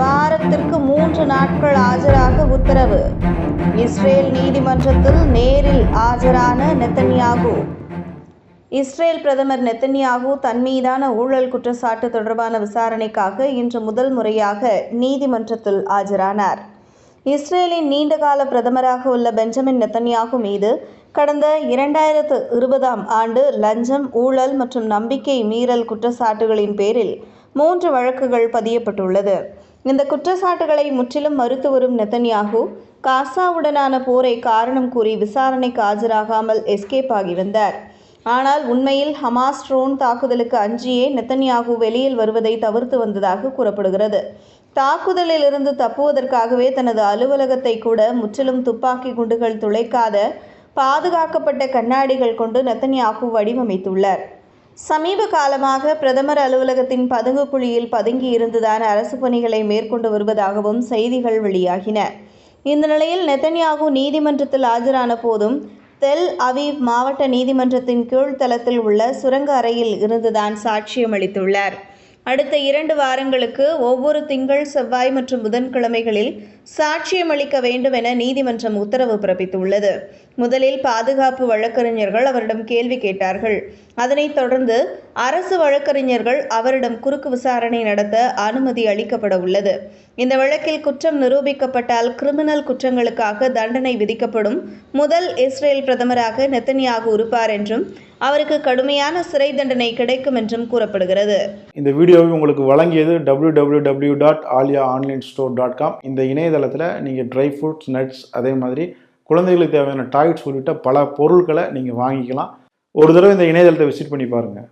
வாரத்திற்கு மூன்று நாட்கள் ஆஜராக உத்தரவு. இஸ்ரேல் நீதிமன்றத்தில் நேரில் ஆஜரான நெத்தன்யாகு. இஸ்ரேல் பிரதமர் நெத்தன்யாகு தன் மீதான ஊழல் குற்றச்சாட்டு தொடர்பான விசாரணைக்காக இன்று முதல் முறையாக நீதிமன்றத்தில் ஆஜரானார். இஸ்ரேலின் நீண்டகால பிரதமராக உள்ள பெஞ்சமின் நெத்தன்யாகு மீது கடந்த இரண்டாயிரத்து இருபதாம் ஆண்டு லஞ்சம் ஊழல் மற்றும் நம்பிக்கை மீறல் குற்றச்சாட்டுகளின் பேரில் மூன்று வழக்குகள் பதியப்பட்டுள்ளது. இந்த குற்றச்சாட்டுகளை முற்றிலும் மறுத்து வரும் நெத்தன்யாகு காசாவுடனான போரை காரணம் கூறி விசாரணைக்கு ஆஜராகாமல் எஸ்கேப் ஆகி வந்தார். ஆனால் உண்மையில் ஹமாஸ் ட்ரோன் தாக்குதலுக்கு அஞ்சியே நெத்தன்யாகு வெளியில் வருவதை தவிர்த்து வந்ததாக கூறப்படுகிறது. தாக்குதலில் இருந்து தப்புவதற்காகவே தனது அலுவலகத்தை கூட முற்றிலும் துப்பாக்கி குண்டுகள் துளைக்காத பாதுகாக்கப்பட்ட கண்ணாடிகள் கொண்டு நெத்தன்யாகு வடிவமைத்துள்ளார். சமீப காலமாக பிரதமர் அலுவலகத்தின் பதுங்கு குழியில் பதுங்கி இருந்துதான் அரசு பணிகளை மேற்கொண்டு வருவதாகவும் செய்திகள் வெளியாகின. இந்த நிலையில் நெத்தன்யாகு நீதிமன்றத்தில் ஆஜரான போதும் தெல் அவீவ் மாவட்ட நீதிமன்றத்தின் கீழ்த்தளத்தில் உள்ள சுரங்க அறையில் இருந்துதான் சாட்சியம் அளித்துள்ளார். அடுத்த இரண்டு வாரங்களுக்கு ஒவ்வொரு திங்கள் செவ்வாய் மற்றும் புதன்கிழமைகளில் சாட்சியம் அளிக்க வேண்டும் என நீதிமன்றம் உத்தரவு பிறப்பித்துள்ளது. முதலில் பாதுகாப்பு வழக்கறிஞர்கள் அவரிடம் கேள்வி கேட்டார்கள். அதனைத் தொடர்ந்து அரசு வழக்கறிஞர்கள் அவரிடம் குறுக்கு விசாரணை நடத்த அனுமதி அளிக்கப்பட உள்ளது. இந்த வழக்கில் குற்றம் நிரூபிக்கப்பட்டால் கிரிமினல் குற்றங்களுக்காக தண்டனை விதிக்கப்படும் முதல் இஸ்ரேல் பிரதமராக நெத்தனியாக இருப்பார் என்றும் அவருக்கு கடுமையான சிறை தண்டனை கிடைக்கும் என்றும் கூறப்படுகிறது. இந்த வீடியோவை உங்களுக்கு வழங்கியது W dot Aliya online store dot com இந்த இணையதளத்தில் நீங்கள் ட்ரை ஃப்ரூட்ஸ் நட்ஸ் அதே மாதிரி குழந்தைகளுக்கு தேவையான டாய்ஸ் உள்ளிட்ட பல பொருட்களை நீங்கள் வாங்கிக்கலாம். ஒரு தடவை இந்த இணையதளத்தை விசிட் பண்ணி பாருங்கள்